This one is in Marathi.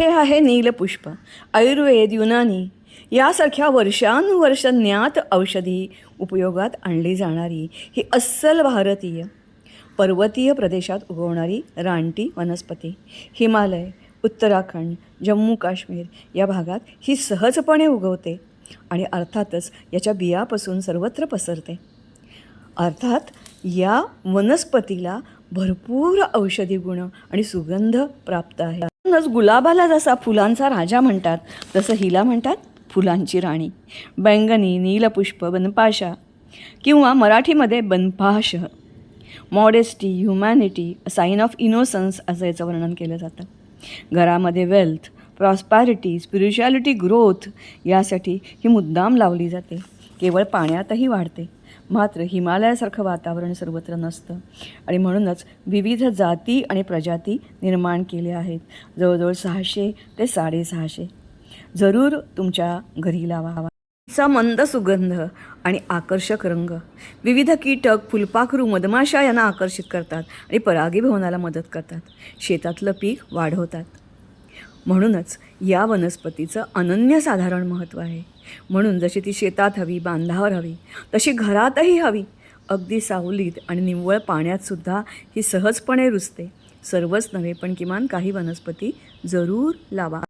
हे आहे नीलपुष्प आयुर्वेद युनानी. यासारख्या वर्षानुवर्ष ज्ञात औषधी उपयोगात आणली जाणारी ही अस्सल भारतीय पर्वतीय प्रदेशात उगवणारी रानटी वनस्पती. हिमालय उत्तराखंड जम्मू काश्मीर या भागात ही सहजपणे उगवते आणि अर्थातच याच्या बियापासून सर्वत्र पसरते. अर्थात या वनस्पतीला भरपूर औषधी गुण आणि सुगंध प्राप्त आहे म्हणूनच गुलाबाला जसा फुलांचा राजा म्हणतात तसं हिला म्हणतात फुलांची राणी. बैंगनी नीलपुष्प बनपाशा किंवा मराठीमध्ये बनपाश modesty humanity sign of innocence असं याचं वर्णन केलं जातं. घरामध्ये वेल्थ प्रॉस्पॅरिटी स्पिरिच्युॲलिटी ग्रोथ यासाठी ही मुद्दाम लावली जाते. केवळ पाण्यातही वाढते. मात्र हिमालयासारखं वातावरण सर्वत्र नसतं. आणि म्हणूनच विविध जाती आणि प्रजाती निर्माण केल्या आहेत. जवळजवळ सहाशे ते साडेसहाशे. जरूर तुमच्या घरी लावा चा मंद सुगंध आणि आकर्षक रंग. विविध कीटक फुलपाखरू मधमाशा यांना आकर्षित करतात आणि परागीभवनाला मदत करतात. शेतातलं पीक वाढवतात. म्हणूनच या वनस्पतीचं अनन्यसाधारण महत्त्व आहे. म्हणून जशी ती शेतात हवी बांधावर हवी तशी घरातही हवी. अगदी सावलीत आणि निव्वळ पाण्यातसुद्धा ही सहजपणे रुजते. सर्वच नव्हे पण किमान काही वनस्पती जरूर लावा.